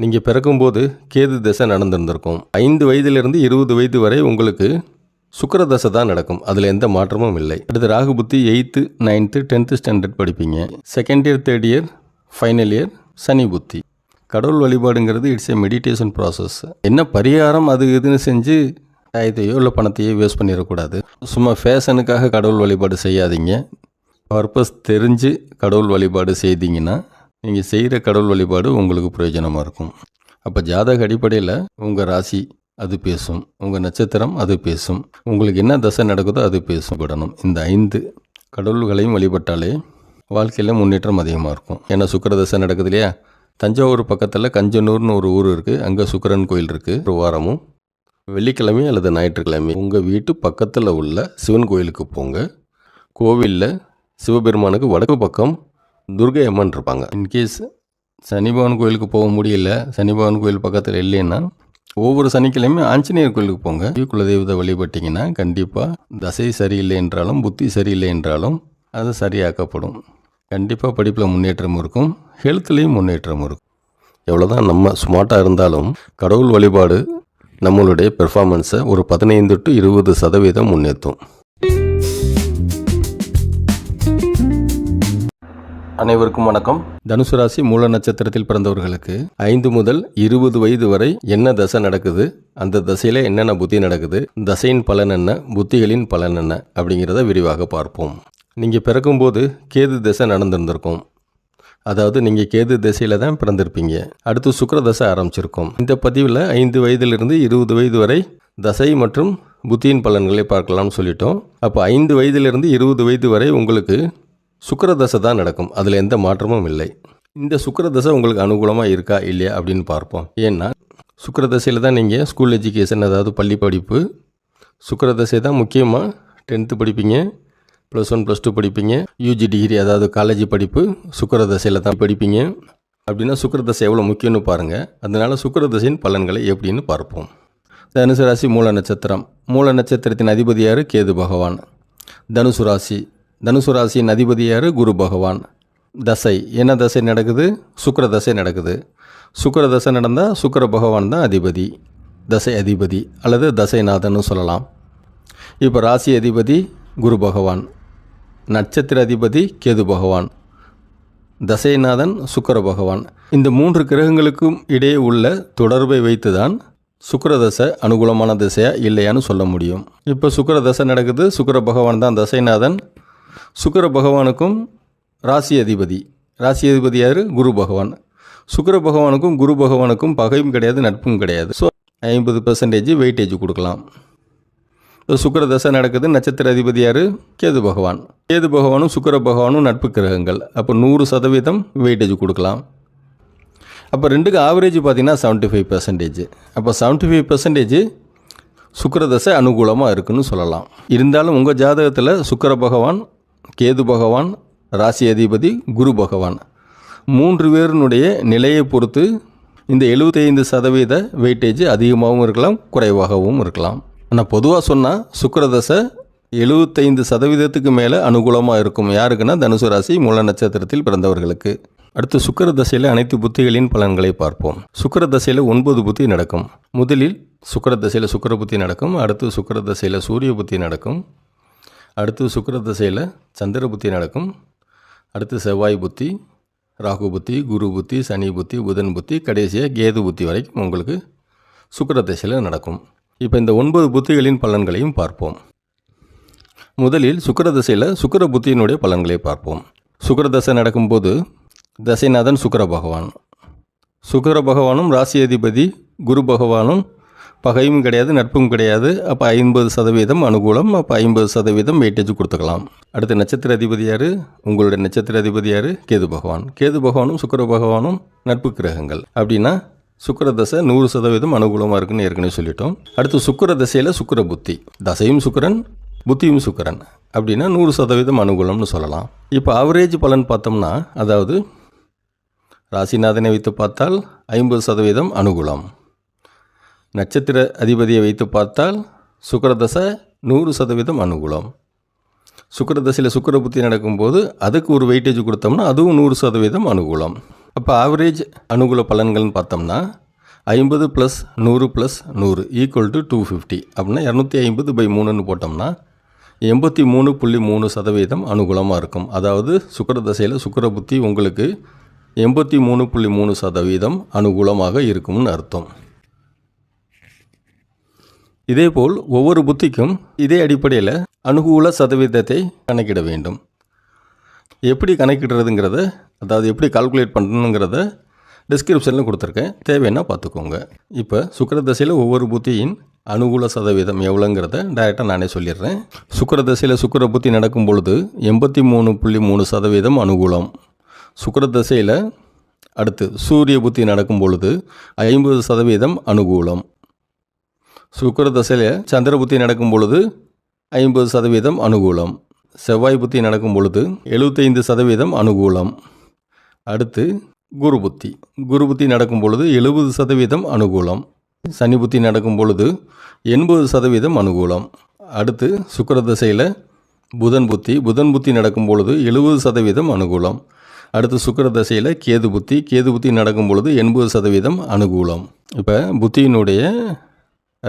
நீங்கள் பிறக்கும்போது கேது தசை நடந்திருந்திருக்கும். ஐந்து வயதிலிருந்து இருபது வயது வரை உங்களுக்கு சுக்கர தசை தான் நடக்கும். அதில் எந்த மாற்றமும் இல்லை. அடுத்து ராகு புத்தி எயித்து நைன்த்து டென்த்து ஸ்டாண்டர்ட் படிப்பீங்க. Second year third year final year Shani புத்தி. கடவுள் வழிபாடுங்கிறது இட்ஸ் ஏ மெடிடேஷன் ப்ராசஸ் என்ன பரிகாரம் அது இதுன்னு செஞ்சு டயத்தையோ இல்லை பணத்தையோ வேஸ்ட் பண்ணிடக்கூடாது. சும்மா ஃபேஷனுக்காக கடவுள் வழிபாடு செய்யாதீங்க. பர்பஸ் தெரிஞ்சு கடவுள் வழிபாடு செய்தீங்கன்னா நீங்கள் செய்கிற கடவுள் வழிபாடு உங்களுக்கு பிரயோஜனமாக இருக்கும். அப்போ ஜாதக அடிப்படையில் உங்கள் ராசி அது பேசும். உங்கள் நட்சத்திரம் அது பேசும். உங்களுக்கு என்ன தசை நடக்குதோ அது பேசும். விடணும் இந்த ஐந்து கடவுள்களையும் வழிபட்டாலே வாழ்க்கையில் முன்னேற்றம் அதிகமாக இருக்கும். ஏன்னா சுக்கர தசை நடக்குது இல்லையா? தஞ்சாவூர் பக்கத்தில் கஞ்சனூர்னு ஒரு ஊர் இருக்குது அங்கே சுக்கரன் கோயில் இருக்குது ஒரு வாரமும் வெள்ளிக்கிழமை அல்லது ஞாயிற்றுக்கிழமை உங்கள் வீட்டு பக்கத்தில் உள்ள சிவன் கோயிலுக்கு போங்க. கோவிலில் சிவபெருமானுக்கு வடக்கு பக்கம் துர்கை அம்மன் இருப்பாங்க இன்கேஸ் சனிபவன் கோயிலுக்கு போக முடியல சனிபவன் கோயில் பக்கத்தில் இல்லைன்னா ஒவ்வொரு சனிக்கிழமையும் ஆஞ்சநேயர் கோயிலுக்கு போங்க. குலதெய்வத்தை வழிபட்டிங்கன்னா கண்டிப்பாக தசை சரியில்லை என்றாலும் புத்தி சரியில்லை என்றாலும் அது சரியாக்கப்படும். கண்டிப்பாக படிப்பில் முன்னேற்றம் இருக்கும் ஹெல்த்லேயும் முன்னேற்றம் இருக்கும். எவ்வளோதான் நம்ம ஸ்மார்ட்டாக இருந்தாலும் கடவுள் வழிபாடு நம்மளுடைய பெர்ஃபார்மன்ஸை ஒரு பதினைந்து டு இருபது சதவீதம் முன்னேற்றும் அனைவருக்கும் வணக்கம். தனுசு ராசி மூல நட்சத்திரத்தில் பிறந்தவர்களுக்கு ஐந்து முதல் இருபது வயது வரை என்ன தசை நடக்குது? அந்த தசையில் என்னென்ன புத்தி நடக்குது? தசையின் பலன் என்ன? புத்திகளின் பலன் என்ன? அப்படிங்கிறத விரிவாக பார்ப்போம். நீங்கள் பிறக்கும்போது கேது தசை நடந்திருந்திருக்கும். அதாவது நீங்கள் கேது திசையில் தான் பிறந்திருப்பீங்க. அடுத்து சுக்கர தசை ஆரம்பிச்சிருக்கும். இந்த பதிவில் ஐந்து வயதிலிருந்து இருபது வயது வரை தசை மற்றும் புத்தியின் பலன்களை பார்க்கலாம்னு சொல்லிட்டோம். அப்போ ஐந்து வயதிலிருந்து இருபது வயது வரை உங்களுக்கு சுக்கரதசை தான் நடக்கும். அதில் எந்த மாற்றமும் இல்லை. இந்த சுக்கரதசை உங்களுக்கு அனுகூலமாக இருக்கா இல்லையா அப்படின்னு பார்ப்போம். ஏன்னா சுக்கரதசையில் தான் நீங்கள் ஸ்கூல் எஜுகேஷன் அதாவது பள்ளி படிப்பு சுக்கரதசை தான் முக்கியமாக டென்த்து படிப்பீங்க ப்ளஸ் ஒன் ப்ளஸ் டூ படிப்பீங்க யூஜி டிகிரி அதாவது காலேஜ் படிப்பு சுக்கரதசையில் தான் படிப்பீங்க. அப்படின்னா சுக்கரதசை எவ்வளோ முக்கியம்னு பாருங்கள் அதனால் சுக்கரதசையின் பலன்களை எப்படின்னு பார்ப்போம். தனுசு ராசி மூல நட்சத்திரம். மூல நட்சத்திரத்தின் அதிபதியார் கேது பகவான். தனுசு ராசி தனுசு ராசியின் அதிபதி யார்? குரு பகவான். தசை. என்ன தசை நடக்குது? சுக்கர தசை நடக்குது. சுக்கர தசை நடந்தால் சுக்கர பகவான் தான் அதிபதி. தசை அதிபதி அல்லது தசைநாதன்னு சொல்லலாம். இப்போ ராசி அதிபதி குரு பகவான். நட்சத்திர அதிபதி கேது பகவான். தசைநாதன் சுக்கர பகவான். இந்த மூன்று கிரகங்களுக்கும் இடையே உள்ள தொடர்பை வைத்துதான் சுக்கிர தசை அனுகூலமான திசையா இல்லையான்னு சொல்ல முடியும். இப்போ சுக்கிர தசை நடக்குது. சுக்கர பகவான் தான் தசைநாதன். சுக்கிர பகவானுக்கும் ராசி அதிபதி. ராசி அதிபதி யார்? குரு பகவான். சுக்கிர பகவானுக்கும் குரு பகவானுக்கும் பகையும் கிடையாது நட்பும் கிடையாது. ஸோ ஐம்பது பர்சன்டேஜ் வெயிட்டேஜ் கொடுக்கலாம். இப்போ தசை நடக்குது நட்சத்திர அதிபதி யார்? கேது பகவான். கேது பகவானும் சுக்கிர பகவானும் நட்பு கிரகங்கள். அப்போ நூறு சதவீதம் வெயிட்டேஜ் கொடுக்கலாம். அப்போ ரெண்டுக்கு ஆவரேஜ் பார்த்தீங்கன்னா செவன்ட்டி ஃபைவ் பர்சன்டேஜ் அப்போ செவன்ட்டி ஃபைவ் பர்சன்டேஜ் சுக்கிர தசை அனுகூலமாக இருக்குன்னு சொல்லலாம். இருந்தாலும் உங்கள் ஜாதகத்தில் சுக்கிர பகவான் கேது பகவான் ராசி அதிபதி குரு பகவான். மூன்று பேரினுடைய நிலையை பொறுத்து இந்த 75% சதவீத வெயிட்டேஜ் அதிகமாகவும் இருக்கலாம் குறைவாகவும் இருக்கலாம். ஆனால் பொதுவாக சொன்னால் சுக்கரதசை எழுபத்தைந்து சதவீதத்துக்கு மேலே அனுகூலமாக இருக்கும். யாருக்குன்னா தனுசு ராசி மூல நட்சத்திரத்தில் பிறந்தவர்களுக்கு. அடுத்து சுக்கிர தசையில் அனைத்து புத்திகளின் பலன்களை பார்ப்போம். சுக்கிர தசையில் ஒன்பது புத்தி நடக்கும். முதலில் சுக்கிர தசையில் சுக்கிர புத்தி நடக்கும். அடுத்து சுக்கிர தசையில் சூரிய புத்தி நடக்கும். அடுத்து சுக்கர தசையில் சந்திர புத்தி நடக்கும். அடுத்து செவ்வாய் புத்தி ராகு புத்தி குரு புத்தி சனி புத்தி புதன் புத்தி கடைசியாக கேது புத்தி வரைக்கும் உங்களுக்கு சுக்கர திசையில் நடக்கும். இப்போ இந்த ஒன்பது புத்திகளின் பலன்களையும் பார்ப்போம். முதலில் சுக்கர திசையில் சுக்கர புத்தியினுடைய பலன்களை பார்ப்போம். சுக்கர தசை நடக்கும்போது தசைநாதன் சுக்கர பகவான். சுக்கர பகவானும் ராசி அதிபதி குரு பகவானும் பகையும் கிடையாது நட்பும் கிடையாது. அப்போ ஐம்பது சதவீதம் அனுகூலம் அப்போ ஐம்பது சதவீதம் வெயிட்டேஜ் கொடுத்துக்கலாம். அடுத்து நட்சத்திர அதிபதி யார்? உங்களுடைய நட்சத்திர அதிபதி யார்? கேது பகவான். கேது பகவானும் சுக்கிர பகவானும் நட்பு கிரகங்கள். அப்படின்னா சுக்கிர தசை நூறு சதவீதம் அனுகூலமாக இருக்குன்னு ஏற்கனவே சொல்லிட்டோம். அடுத்து சுக்கிர தசையில் சுக்கிர புத்தி. தசையும் சுக்கிரன் புத்தியும் சுக்கரன். அப்படின்னா நூறு சதவீதம் அனுகூலம்னு சொல்லலாம். இப்போ ஆவரேஜ் பலன் பார்த்தோம்னா அதாவது ராசிநாதனை வைத்து பார்த்தால் ஐம்பது சதவீதம் அனுகூலம். நட்சத்திர அதிபதியை வைத்து பார்த்தால் சுக்கரதசை நூறு சதவீதம் அனுகூலம். சுக்கரதசையில் சுக்கிர புத்தி நடக்கும்போது அதுக்கு ஒரு வெயிட்டேஜ் கொடுத்தோம்னா அதுவும் நூறு சதவீதம் அனுகூலம். அப்போ ஆவரேஜ் அனுகூல பலன்கள்னு பார்த்தோம்னா ஐம்பது ப்ளஸ் நூறு ப்ளஸ் நூறு ஈக்குவல் டு டூ ஃபிஃப்டி அப்படின்னா இரநூத்தி ஐம்பது பை மூணுன்னு போட்டோம்னா எண்பத்தி மூணு புள்ளி மூணு சதவீதம் அனுகூலமாக இருக்கும். அதாவது சுக்கர தசையில் சுக்கர புத்தி உங்களுக்கு எண்பத்தி மூணு புள்ளி மூணு சதவீதம் அனுகூலமாக இருக்கும்னு அர்த்தம். இதேபோல் ஒவ்வொரு புத்திக்கும் இதே அடிப்படையில் அனுகூல சதவீதத்தை கணக்கிட வேண்டும். எப்படி கணக்கிடுறதுங்கிறத அதாவது எப்படி கால்குலேட் பண்ணணுங்கிறத டிஸ்கிரிப்ஷனில் கொடுத்துருக்கேன். தேவைன்னா பார்த்துக்கோங்க. இப்போ சுக்கரதசையில் ஒவ்வொரு புத்தியின் அனுகூல சதவீதம் எவ்வளோங்கிறத டைரெக்டாக நானே சொல்லிடுறேன். சுக்கரதசையில் சுக்கர புத்தி நடக்கும் பொழுது எண்பத்தி மூணு புள்ளி மூணு சதவீதம் அனுகூலம். சுக்கரதசையில் அடுத்து சூரிய புத்தி நடக்கும் பொழுது ஐம்பது சதவீதம் அனுகூலம். சுக்கர தசையில் சந்திர புத்தி நடக்கும் பொழுது ஐம்பது சதவீதம் அனுகூலம். செவ்வாய் புத்தி நடக்கும் பொழுது எழுபத்தைந்து சதவீதம் அனுகூலம். அடுத்து குரு புத்தி. குரு புத்தி நடக்கும் பொழுது எழுபது சதவீதம் அனுகூலம். சனி புத்தி நடக்கும் பொழுது எண்பது சதவீதம் அனுகூலம். அடுத்து சுக்கர தசையில் புதன் புத்தி. புதன் புத்தி நடக்கும் பொழுது எழுபது சதவீதம் அனுகூலம். அடுத்து சுக்கர தசையில் கேது புத்தி. கேது புத்தி நடக்கும் பொழுது எண்பது சதவீதம் அனுகூலம். இப்போ புத்தியினுடைய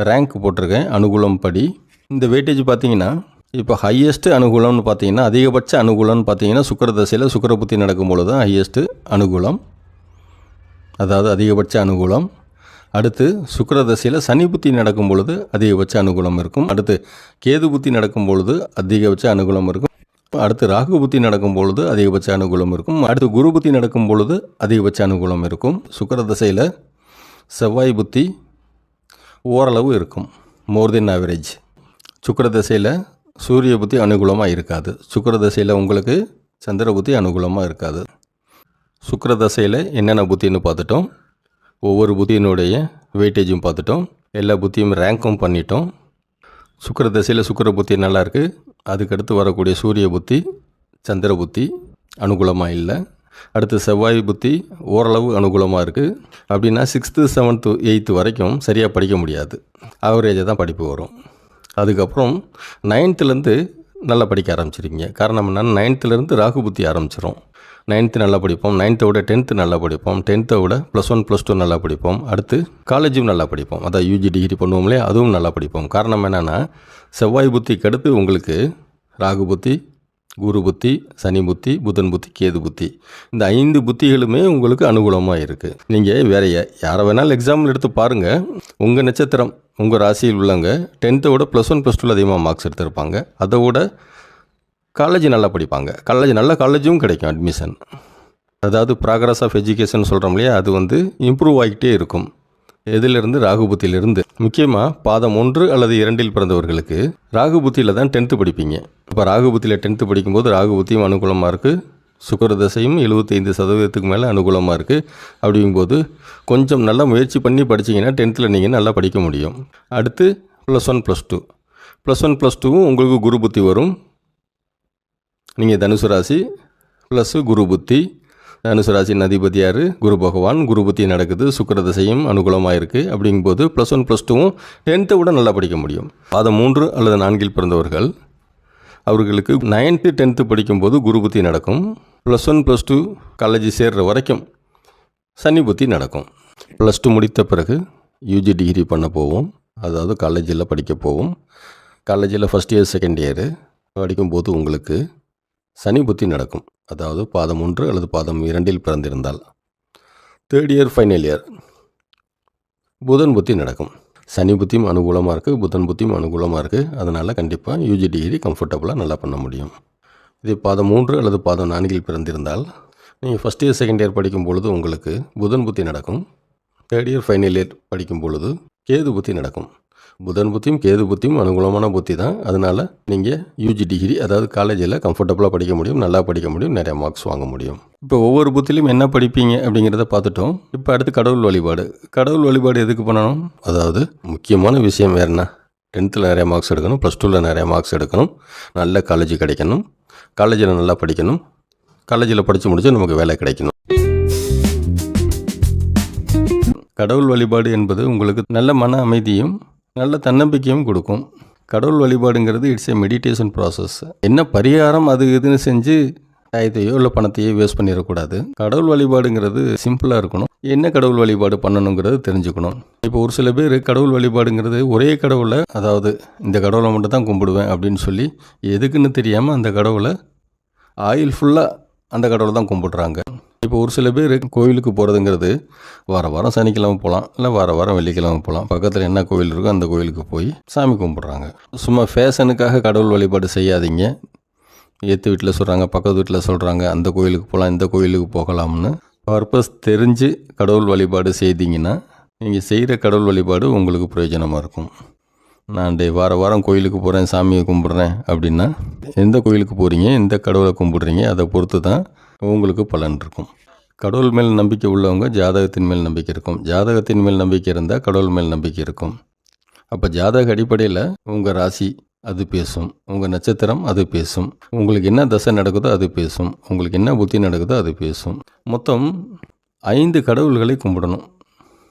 ரேங்க் போட்டிருக்கேன் அனுகூலம் படி. இந்த வெயிட்டேஜ் பார்த்தீங்கன்னா இப்போ ஹையஸ்ட்டு அனுகூலம்னு பார்த்தீங்கன்னா அதிகபட்ச அனுகூலம்னு பார்த்தீங்கன்னா சுக்கர தசையில் சுக்கர புத்தி நடக்கும் பொழுது தான் ஹையஸ்ட்டு அனுகூலம். அதாவது அதிகபட்ச அனுகூலம். அடுத்து சுக்கர தசையில் சனி புத்தி நடக்கும் பொழுது அதிகபட்ச அனுகூலம் இருக்கும். அடுத்து கேது புத்தி நடக்கும் பொழுது அதிகபட்ச அனுகூலம் இருக்கும். அடுத்து ராகு புத்தி நடக்கும் பொழுது அதிகபட்ச அனுகூலம் இருக்கும். அடுத்து குரு புத்தி நடக்கும் பொழுது அதிகபட்ச அனுகூலம் இருக்கும். சுக்கர தசையில் செவ்வாய் புத்தி ஓரளவு இருக்கும். மோர் தென் ஆவரேஜ் சுக்கர தசையில் சூரிய புத்தி அனுகூலமாக இருக்காது. சுக்கர தசையில் உங்களுக்கு சந்திர புத்தி அனுகூலமாக இருக்காது. சுக்கர தசையில் என்னென்ன புத்தின்னு பார்த்துட்டோம். ஒவ்வொரு புத்தியினுடைய வெயிட்டேஜும் பார்த்துட்டோம். எல்லா புத்தியும் ரேங்க்கும் பண்ணிட்டோம். சுக்கர தசையில் சுக்கர புத்தி நல்லாயிருக்கு அதுக்கடுத்து வரக்கூடிய சூரிய புத்தி சந்திர புத்தி அனுகூலமாக இல்லை. அடுத்து செவ்வாய் புத்தி ஓரளவு அனுகூலமாக இருக்குது அப்படின்னா சிக்ஸ்த்து செவன்த்து எயித்து வரைக்கும் சரியாக படிக்க முடியாது. ஆவரேஜாக தான் படிப்பு வரும். அதுக்கப்புறம் நைன்த்துலேருந்து நல்லா படிக்க ஆரம்பிச்சிருக்கீங்க. காரணம் என்னென்னா நைன்த்துலேருந்து ராகு புத்தி ஆரம்பிச்சிடும் நைன்த்து நல்லா படிப்போம். நைன்த்தை விட டென்த்து நல்லா படிப்போம். டென்த்தை விட ப்ளஸ் ஒன் ப்ளஸ் டூ நல்லா படிப்போம். அடுத்து காலேஜும் நல்லா படிப்போம். அதான் யூஜி டிகிரி பண்ணுவோம் அதுவும் நல்லா படிப்போம். காரணம் என்னென்னா செவ்வாய் புத்திக்கு அடுத்து உங்களுக்கு ராகு புத்தி குரு புத்தி சனி புத்தி புதன் புத்தி கேது புத்தி. இந்த ஐந்து புத்திகளுமே உங்களுக்கு அனுகூலமாக இருக்குது நீங்கள் வேற யாரை வேணாலும் எக்ஸாம்பிள் எடுத்து பாருங்கள் உங்கள் நட்சத்திரம் உங்கள் ராசியில் உள்ளவங்க டென்த்தை விட ப்ளஸ் ஒன் ப்ளஸ் டூவில் அதிகமாக மார்க்ஸ் எடுத்திருப்பாங்க. அதை விட காலேஜ் நல்லா படிப்பாங்க. காலேஜ் நல்ல காலேஜும் கிடைக்கும் அட்மிஷன் அதாவது ப்ராக்ரஸ் ஆஃப் எஜுகேஷன் சொல்கிறோம் இல்லையா? அது வந்து இம்ப்ரூவ் ஆகிட்டே இருக்கும். எதிலிருந்து ராகுபுத்தியிலிருந்து? முக்கியமாக பாதம் ஒன்று அல்லது இரண்டில் பிறந்தவர்களுக்கு ராகுபுத்தியில் தான் டென்த்து படிப்பீங்க. இப்போ ராகுபுத்தியில் டென்த்து படிக்கும்போது ராகுபுத்தியும் அனுகூலமாக இருக்குது சுக்கர தசையும் எழுபத்தைந்து சதவீதத்துக்கு மேலே அனுகூலமாக இருக்குது அப்படிங்கும்போது கொஞ்சம் நல்லா முயற்சி பண்ணி படிச்சீங்கன்னா டென்த்தில் நீங்கள் நல்லா படிக்க முடியும். அடுத்து plus one plus two plus one plus டூவும் உங்களுக்கு குரு புத்தி வரும். நீங்கள் தனுசு ராசி ப்ளஸ்ஸு குரு புத்தி தனுசு ராசியின் அதிபதி யார் குரு பகவான் குரு புத்தி நடக்குது சுக்கிர திசையும் அனுகூலமாக இருக்குது அப்படிங்கும்போது ப்ளஸ் ஒன் ப்ளஸ் டூவும் டென்த்தை விட நல்லா படிக்க முடியும். பாதம் மூன்று அல்லது நான்கில் பிறந்தவர்கள். அவர்களுக்கு நைன்த்து டென்த்து படிக்கும்போது குரு புத்தி நடக்கும். Plus one plus two college சேர்கிற வரைக்கும் சனி புத்தி நடக்கும். ப்ளஸ் டூ முடித்த பிறகு யூஜி டிகிரி பண்ண போவோம். அதாவது காலேஜில் படிக்க போவோம். காலேஜில் ஃபஸ்ட் இயர் செகண்ட் இயரு படிக்கும்போது உங்களுக்கு சனி புத்தி நடக்கும். அதாவது பாதம் ஒன்று அல்லது பாதம் இரண்டில் பிறந்திருந்தால். Third year final year Budhan புத்தி நடக்கும். சனி புத்தியும் அனுகூலமாக இருக்குது புதன் புத்தியும் அனுகூலமாக இருக்குது அதனால் கண்டிப்பாக யூஜி டிகிரி கம்ஃபர்டபுளாக நல்லா பண்ண முடியும். இதே பாதம் மூன்று அல்லது பாதம் நான்கில் பிறந்திருந்தால் நீங்கள் ஃபஸ்ட் இயர் செகண்ட் இயர் படிக்கும் பொழுது உங்களுக்கு புதன் புத்தி நடக்கும். தேர்ட் இயர் ஃபைனல் இயர் படிக்கும் பொழுது கேது புத்தி நடக்கும். புதன் புத்தியும் கேது புத்தியும் அனுகூலமான புத்தி தான். அதனால் நீங்கள் யூஜி டிகிரி அதாவது காலேஜில் கம்ஃபர்டபுளாக படிக்க முடியும் நல்லா படிக்க முடியும் நிறைய மார்க்ஸ் வாங்க முடியும். இப்போ ஒவ்வொரு புத்திலையும் என்ன படிப்பீங்க அப்படிங்கிறத பார்த்துட்டோம். இப்போ அடுத்து கடவுள் வழிபாடு. கடவுள் வழிபாடு எதுக்கு பண்ணணும்? அதாவது முக்கியமான விஷயம் வேறு என்ன? டென்த்தில் நிறைய மார்க்ஸ் எடுக்கணும் ப்ளஸ் டூவில் நிறைய மார்க்ஸ் எடுக்கணும். நல்ல காலேஜ் கிடைக்கணும். காலேஜில் நல்லா படிக்கணும். காலேஜில் படித்து முடிச்சு நமக்கு வேலை கிடைக்கணும். கடவுள் வழிபாடு என்பது உங்களுக்கு நல்ல மன அமைதியும் நல்ல தன்னம்பிக்கையும் கொடுக்கும். கடவுள் வழிபாடுங்கிறது இட்ஸ் ஏ மெடிடேஷன் ப்ராசஸ் என்ன பரிகாரம் அது இதுன்னு செஞ்சு டயத்தையோ இல்லை பணத்தையோ வேஸ்ட் பண்ணிடக்கூடாது. கடவுள் வழிபாடுங்கிறது சிம்பிளாக இருக்கணும். என்ன கடவுள் வழிபாடு பண்ணணுங்கிறது தெரிஞ்சுக்கணும். இப்போ ஒரு சில பேர் கடவுள் வழிபாடுங்கிறது ஒரே கடவுளை அதாவது இந்த கடவுளை மட்டும் தான் கும்பிடுவேன் அப்படின்னு சொல்லி எதுக்குன்னு தெரியாமல் அந்த கடவுளை ஆயில் ஃபுல்லாக அந்த கடவுளை தான் கும்பிட்றாங்க. இப்போ ஒரு சில பேர் கோவிலுக்கு போகிறதுங்கிறது வார வாரம் சனிக்கிழமை போகலாம் இல்லை வார வாரம் வெள்ளிக்கிழமை போகலாம். பக்கத்தில் என்ன கோவில் இருக்கோ அந்த கோவிலுக்கு போய் சாமி கும்பிட்றாங்க. சும்மா ஃபேஷனுக்காக கடவுள் வழிபாடு செய்யாதீங்க. ஏற்று வீட்டில் சொல்கிறாங்க பக்கத்து வீட்டில் சொல்கிறாங்க அந்த கோயிலுக்கு போகலாம் இந்த கோயிலுக்கு போகலாம்னு பர்பஸ் தெரிஞ்சு கடவுள் வழிபாடு செய்தீங்கன்னா நீங்கள் செய்கிற கடவுள் வழிபாடு உங்களுக்கு பிரயோஜனமாக இருக்கும். நான் டே வார வாரம் கோயிலுக்கு போகிறேன் சாமியை கும்பிட்றேன் அப்படின்னா எந்த கோயிலுக்கு போகிறீங்க எந்த கடவுளை கும்பிட்றீங்க அதை பொறுத்து தான் உங்களுக்கு பலன் இருக்கும். கடவுள் மேல் நம்பிக்கை உள்ளவங்க ஜாதகத்தின் மேல் நம்பிக்கை இருக்கும். ஜாதகத்தின் மேல் நம்பிக்கை இருந்தால் கடவுள் மேல் நம்பிக்கை இருக்கும். அப்போ ஜாதக அடிப்படையில் உங்கள் ராசி அது பேசும். உங்கள் நட்சத்திரம் அது பேசும். உங்களுக்கு என்ன தசை நடக்குதோ அது பேசும். உங்களுக்கு என்ன புத்தி நடக்குதோ அது பேசும். மொத்தம் ஐந்து கடவுள்களை கும்பிடணும்.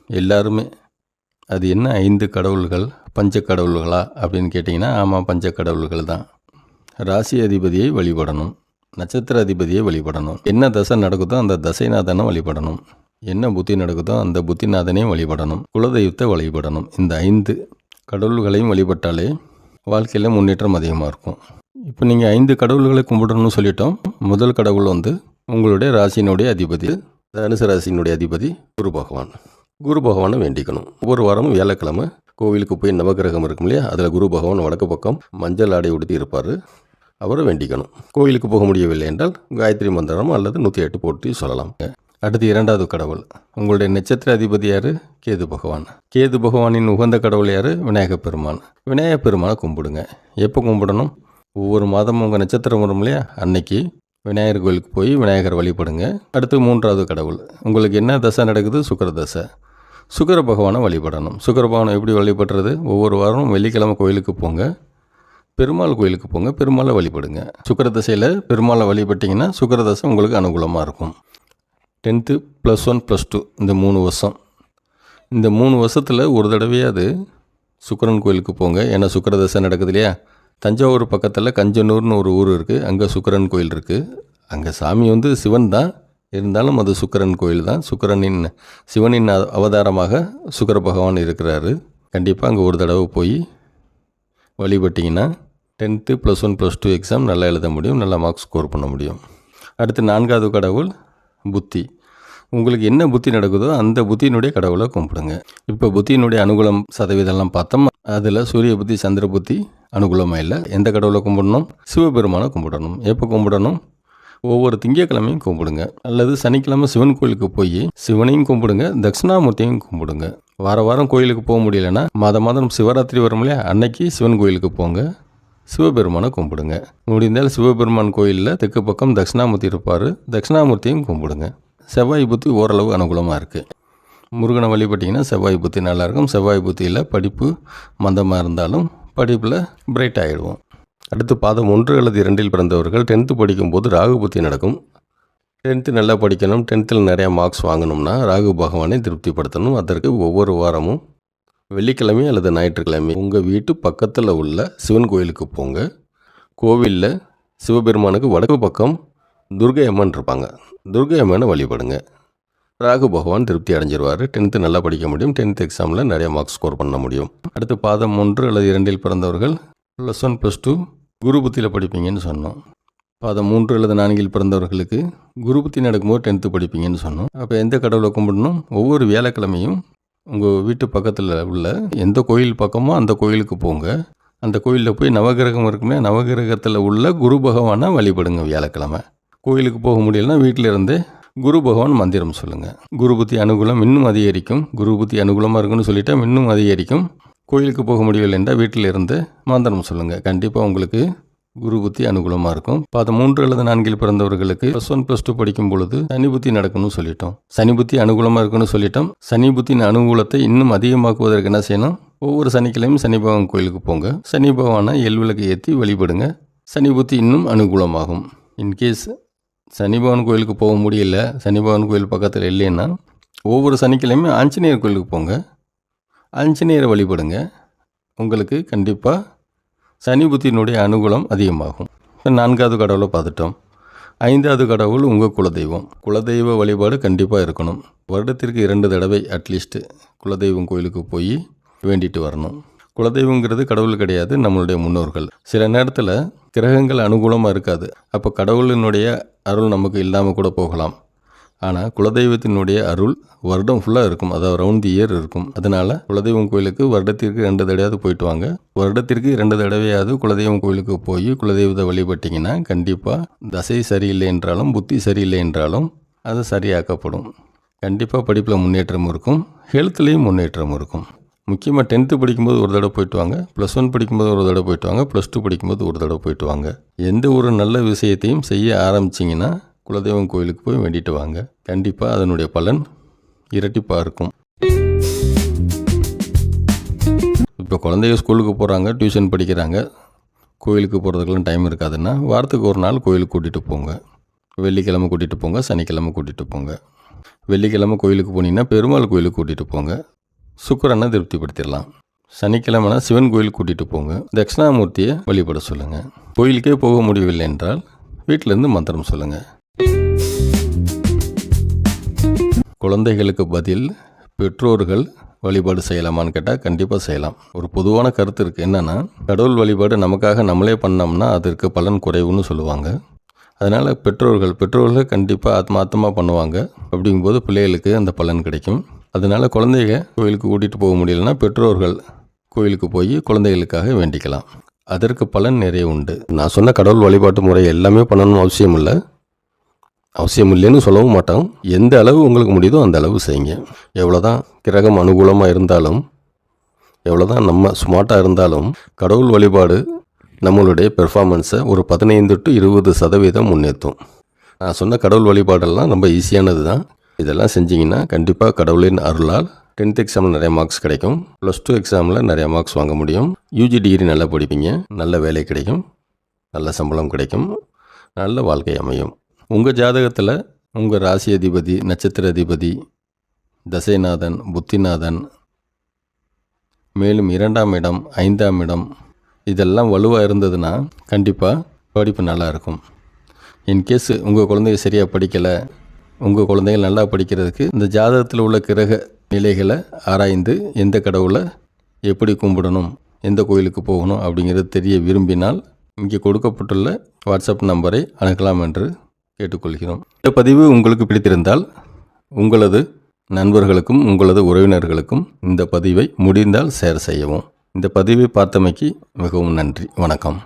எல்லாருமே. அது என்ன ஐந்து கடவுள்கள் பஞ்ச கடவுள்களா அப்படின்னு கேட்டிங்கன்னா ஆமாம் பஞ்ச கடவுள்கள் தான். ராசி அதிபதியை வழிபடணும். நட்சத்திர அதிபதியை வழிபடணும். என்ன தசை நடக்குதோ அந்த தசைநாதனை வழிபடணும். என்ன புத்தி நடக்குதோ அந்த புத்திநாதனையும் வழிபடணும். குலதெய்வத்தை வழிபடணும். இந்த ஐந்து கடவுள்களையும் வழிபட்டாலே வாழ்க்கையில் முன்னேற்றம் அதிகமாக இருக்கும். இப்போ நீங்கள் ஐந்து கடவுள்களை கும்பிடணும்னு சொல்லிட்டோம். முதல் கடவுள் வந்து உங்களுடைய ராசியினுடைய அதிபதி. தனுசு ராசியினுடைய அதிபதி குரு பகவான். குரு பகவானை வேண்டிக்கணும். ஒவ்வொரு வாரமும் வியாழக்கிழமை கோவிலுக்கு போய் நவகிரகம் இருக்கும் இல்லையா? அதில் குரு பகவான் வடக்கு பக்கம் மஞ்சள் ஆடை உடுத்தி இருப்பார். அவரை வேண்டிக்கணும். கோவிலுக்கு போக முடியவில்லை என்றால் காயத்ரி மந்திரம் அல்லது நூற்றி எட்டு போட்டு சொல்லலாம். அடுத்து இரண்டாவது கடவுள். உங்களுடைய நட்சத்திர அதிபதி யார்? கேது பகவான். கேது பகவானின் உகந்த கடவுள் யார்? விநாயக பெருமான். விநாயக பெருமானை கும்பிடுங்க. எப்போ கும்பிடணும்? ஒவ்வொரு மாதமும் உங்கள் நட்சத்திரம் வரும் இல்லையா? அன்னைக்கு விநாயகர் கோயிலுக்கு போய் விநாயகர் வழிபடுங்க. அடுத்து மூன்றாவது கடவுள். உங்களுக்கு என்ன தசை நடக்குது? சுக்கர தசை. சுக்கர பகவானை வழிபடணும். சுக்கர பகவானை எப்படி வழிபடுறது? ஒவ்வொரு வாரமும் வெள்ளிக்கிழமை கோயிலுக்கு போங்க. பெருமாள் கோயிலுக்கு போங்க. பெருமாளை வழிபடுங்க. சுக்கர தசையில் பெருமாளை வழிபட்டிங்கன்னா சுக்கர தசை உங்களுக்கு அனுகூலமாக இருக்கும். Tenth plus one plus two இந்த மூணு வருஷம். இந்த மூணு வருஷத்தில் ஒரு தடவையாவது சுக்கரன் கோயிலுக்கு போங்க. ஏன்னா சுக்கர தசை நடக்குது இல்லையா? தஞ்சாவூர் பக்கத்தில் கஞ்சனூர்னு ஒரு ஊர் இருக்குது அங்கே சுக்கரன் கோயில் இருக்குது அங்கே சாமி வந்து சிவன் தான். இருந்தாலும் அது சுக்கரன் கோயில் தான் சுக்கரனின் சிவனின் அவ- அவதாரமாக சுக்கர பகவான் இருக்கிறாரு. கண்டிப்பாக அங்கே ஒரு தடவை போய் வழிபட்டிங்கன்னா tenth plus one plus two exam நல்லா எழுத முடியும் நல்லா மார்க்ஸ் ஸ்கோர் பண்ண முடியும். அடுத்து நான்காவது கடவுள் புத்தி. உங்களுக்கு என்ன புத்தி நடக்குதோ அந்த புத்தியினுடைய கடவுளை கும்பிடுங்க. இப்போ புத்தியினுடைய அனுகூலம் சதவீதம்லாம் பார்த்தோம். அதில் சூரிய புத்தி சந்திர புத்தி அனுகூலமாக இல்லை? எந்த கடவுளை கும்பிடணும்? சிவபெருமானை கும்பிடணும். எப்போ கும்பிடணும்? ஒவ்வொரு திங்கட்கிழமையும் கும்பிடுங்க. அல்லது சனிக்கிழமை சிவன் கோயிலுக்கு போய் சிவனையும் கும்பிடுங்க தட்சிணாமூர்த்தியும் கும்பிடுங்க. வார வாரம் கோயிலுக்கு போக முடியலன்னா மாத மாதம் சிவராத்திரி வரும் இல்லையா? அன்னைக்கு சிவன் கோயிலுக்கு போங்க. சிவபெருமானை கும்பிடுங்க. முடிந்தால் சிவபெருமான் கோயிலில் தெற்கு பக்கம் தட்சிணாமூர்த்தி இருப்பார். தட்சிணாமூர்த்தியும் கும்பிடுங்க. செவ்வாய் புத்தி ஓரளவு அனுகூலமாக இருக்குது முருகனை வழிபட்டிங்கன்னா செவ்வாய் புத்தி நல்லாயிருக்கும் செவ்வாய் புத்தியில் படிப்பு மந்தமாக இருந்தாலும் படிப்பில் பிரைட் ஆகிடுவோம் அடுத்து பாதம் ஒன்று அல்லது இரண்டில் பிறந்தவர்கள் டென்த்து படிக்கும்போது ராகு புத்தி நடக்கும். டென்த்து நல்லா படிக்கணும் டென்த்தில் நிறையா மார்க்ஸ் வாங்கணும்னா ராகு பகவானை திருப்திப்படுத்தணும். அதற்கு ஒவ்வொரு வாரமும் வெள்ளிக்கிழமை அல்லது ஞாயிற்றுக்கிழமை உங்கள் வீட்டு பக்கத்தில் உள்ள சிவன் கோயிலுக்கு போங்க. கோவிலில் சிவபெருமானுக்கு வடக்கு பக்கம் துர்கை அம்மன் இருப்பாங்க. துர்கை அம்மனை வழிபடுங்க. ராகு பகவான் திருப்தி அடைஞ்சிருவார். டென்த்து நல்லா படிக்க முடியும். டென்த் எக்ஸாமில் நிறைய மார்க்ஸ் ஸ்கோர் பண்ண முடியும். அடுத்து பாதம் ஒன்று அல்லது இரண்டில் பிறந்தவர்கள் plus one plus two Guru புத்தியில் படிப்பீங்கன்னு சொன்னோம். பாதம் மூன்று அல்லது நான்கில் பிறந்தவர்களுக்கு குரு புத்தி நடக்கும்போது டென்த்து படிப்பீங்கன்னு சொன்னோம். அப்போ எந்த கடவுளை கும்பிடணும்? ஒவ்வொரு வியாழக்கிழமையும் உங்கள் வீட்டு பக்கத்தில் உள்ள எந்த கோயில் பக்கமோ அந்த கோயிலுக்கு போங்க. அந்த கோயிலில் போய் நவகிரகம் இருக்குமே நவகிரகத்தில் உள்ள குரு பகவானை வழிபடுங்க வியாழக்கிழமை. கோயிலுக்கு போக முடியலன்னா வீட்டில் இருந்தே குரு பகவான் மந்திரம் சொல்லுங்கள் குரு புத்தி அனுகூலம் இன்னும் அதிகரிக்கும். குரு புத்தி அனுகூலமாக இருக்குன்னு சொல்லிட்டா இன்னும் அதிகரிக்கும். கோயிலுக்கு போக முடியவில்லை என்றால் வீட்டில் இருந்து மந்திரம் சொல்லுங்கள் கண்டிப்பாக உங்களுக்கு குரு புத்தி அனுகூலமாக இருக்கும். பாத மூன்று அல்லது நான்கில் பிறந்தவர்களுக்கு ப்ளஸ் ஒன் ப்ளஸ் டூ படிக்கும் பொழுது சனி புத்தி நடக்கணும்னு சொல்லிட்டோம். சனி புத்தி அனுகூலமாக இருக்குன்னு சொல்லிட்டோம். சனி புத்தியின் அனுகூலத்தை இன்னும் அதிகமாக்குவதற்கு என்ன செய்யணும்? ஒவ்வொரு சனிக்கிழமையும் சனி பகவான் கோயிலுக்கு போங்க. சனி பகவானை எல் விளக்கு ஏற்றி வழிபடுங்க. சனி புத்தி இன்னும் அனுகூலமாகும். இன்கேஸ் சனி பகவான் கோயிலுக்கு போக முடியல சனி பகவான் கோயில் பக்கத்தில் இல்லைன்னா ஒவ்வொரு சனிக்கிழமையும் ஆஞ்சநேயர் கோயிலுக்கு போங்க. ஆஞ்சநேயரை வழிபடுங்க. உங்களுக்கு கண்டிப்பாக சனி புத்தியினுடைய அனுகூலம் அதிகமாகும். இப்போ நான்காவது கடவுளை பார்த்துட்டோம். ஐந்தாவது கடவுள் உங்கள் குலதெய்வம். குலதெய்வ வழிபாடு கண்டிப்பாக இருக்கணும். வருடத்திற்கு இரண்டு தடவை அட்லீஸ்ட்டு குலதெய்வம் கோயிலுக்கு போய் வேண்டிட்டு வரணும். குலதெய்வங்கிறது கடவுள் கிடையாது நம்மளுடைய முன்னோர்கள். சில நேரத்தில் கிரகங்கள் அனுகூலமாக இருக்காது. அப்போ கடவுளினுடைய அருள் நமக்கு இல்லாமல் கூட போகலாம். ஆனால் குலதெய்வத்தினுடைய அருள் வருடம் ஃபுல்லாக இருக்கும். அதாவது ரவுண்ட் தி இயர் இருக்கும். அதனால் குலதெய்வம் கோயிலுக்கு வருடத்திற்கு ரெண்டு தடவையாவது போயிட்டு வாங்க. வருடத்திற்கு ரெண்டு தடவையாவது குலதெய்வம் கோயிலுக்கு போய் குலதெய்வத்தை வழிபட்டிங்கன்னா கண்டிப்பாக தசை சரியில்லை என்றாலும் புத்தி சரியில்லை என்றாலும் அது சரியாக்கப்படும். கண்டிப்பாக படிப்பில் முன்னேற்றம் இருக்கும். ஹெல்த்லேயும் முன்னேற்றம் இருக்கும். முக்கியமாக டென்த்து படிக்கும்போது ஒரு தடவை போயிட்டு வாங்க. ப்ளஸ் ஒன் படிக்கும்போது ஒரு தடவை போயிட்டு வாங்க. ப்ளஸ் டூ படிக்கும்போது ஒரு தடவை போயிட்டு வாங்க. எந்த ஒரு நல்ல விஷயத்தையும் செய்ய ஆரம்பிச்சிங்கன்னா குலதெய்வம் கோயிலுக்கு போய் வேண்டிட்டு வாங்க. கண்டிப்பாக அதனுடைய பலன் இரட்டிப்பாக இருக்கும். இப்போ குழந்தைங்க ஸ்கூலுக்கு போகிறாங்க டியூஷன் படிக்கிறாங்க. கோயிலுக்கு போகிறதுக்கெல்லாம் டைம் இருக்காதுன்னா வாரத்துக்கு ஒரு நாள் கோயிலுக்கு கூட்டிகிட்டு போங்க. வெள்ளிக்கிழமை கூட்டிகிட்டு போங்க சனிக்கிழமை கூட்டிகிட்டு போங்க. வெள்ளிக்கிழமை கோயிலுக்கு போனீங்கன்னா பெருமாள் கோயிலுக்கு கூட்டிகிட்டு போங்க. சுக்கரனை திருப்திப்படுத்திடலாம். சனிக்கிழமைனா சிவன் கோயிலுக்கு கூட்டிகிட்டு போங்க. தட்சிணாமூர்த்தியை வழிபட சொல்லுங்கள் கோயிலுக்கே போக முடியவில்லை என்றால் வீட்டிலேருந்து மந்திரம் சொல்லுங்கள் குழந்தைகளுக்கு பதில் பெற்றோர்கள் வழிபாடு செய்யலாமான்னு கேட்டால் கண்டிப்பாக செய்யலாம். ஒரு பொதுவான கருத்து இருக்குது என்னென்னா கடவுள் வழிபாடு நமக்காக நம்மளே பண்ணோம்னா அதற்கு பலன் குறைவுன்னு சொல்லுவாங்க. அதனால் பெற்றோர்கள் பெற்றோர்கள் கண்டிப்பாக ஆத்மாத்தமாக பண்ணுவாங்க. அப்படிங்கும்போது பிள்ளைகளுக்கு அந்த பலன் கிடைக்கும். அதனால் குழந்தைங்க கோயிலுக்கு கூட்டிகிட்டு போக முடியலன்னா பெற்றோர்கள் கோயிலுக்கு போய் குழந்தைகளுக்காக வேண்டிக்கலாம். அதற்கு பலன் நிறைய உண்டு. நான் சொன்ன கடவுள் வழிபாட்டு முறை எல்லாமே பண்ணணும்னு அவசியம் இல்லை. அவசியம் இல்லைன்னு சொல்லவும் மாட்டோம் எந்த அளவு உங்களுக்கு முடியுதோ அந்த அளவு செய்யுங்க. எவ்வளோ தான் கிரகம் அனுகூலமாக இருந்தாலும் எவ்வளோ தான் நம்ம ஸ்மார்ட்டாக இருந்தாலும் கடவுள் வழிபாடு நம்மளுடைய பெர்ஃபார்மன்ஸை ஒரு பதினைந்து டு இருபது சதவீதம் முன்னேற்றும். நான் சொன்ன கடவுள் வழிபாடெல்லாம் ரொம்ப ஈஸியானது தான். இதெல்லாம் செஞ்சீங்கன்னா கண்டிப்பாக கடவுளின் அருளால் டென்த் எக்ஸாமில் நிறைய மார்க்ஸ் கிடைக்கும். ப்ளஸ் டூ எக்ஸாமில் நிறைய மார்க்ஸ் வாங்க முடியும். யூஜி டிகிரி நல்லா படிப்பீங்க. நல்ல வேலை கிடைக்கும். நல்ல சம்பளம் கிடைக்கும். நல்ல வாழ்க்கை அமையும். உங்கள் ஜாதகத்தில் உங்கள் ராசி அதிபதி நட்சத்திர அதிபதி தசைநாதன் புத்திநாதன் மேலும் இரண்டாம் இடம் ஐந்தாம் இடம் இதெல்லாம் வலுவாக இருந்ததுன்னா கண்டிப்பாக படிப்பு நல்லாயிருக்கும் இன்கேஸ் உங்கள் குழந்தைங்க சரியாக படிக்கலை உங்கள் குழந்தைகள் நல்லா படிக்கிறதுக்கு இந்த ஜாதகத்தில் உள்ள கிரக நிலைகளை ஆராய்ந்து எந்த கடவுளை எப்படி கும்பிடணும் எந்த கோயிலுக்கு போகணும் அப்படிங்கிறது தெரிய விரும்பினால் இங்கே கொடுக்கப்பட்டுள்ள வாட்ஸ்அப் நம்பரை அணுகலாம் என்று கேட்டுக்கொள்கிறோம். இந்த பதிவு உங்களுக்கு பிடித்திருந்தால் உங்களது நண்பர்களுக்கும் உங்களது உறவினர்களுக்கும் இந்த பதிவை முடிந்தால் ஷேர் செய்யவும். இந்த பதிவை பார்த்தமைக்கு மிகவும் நன்றி. வணக்கம்.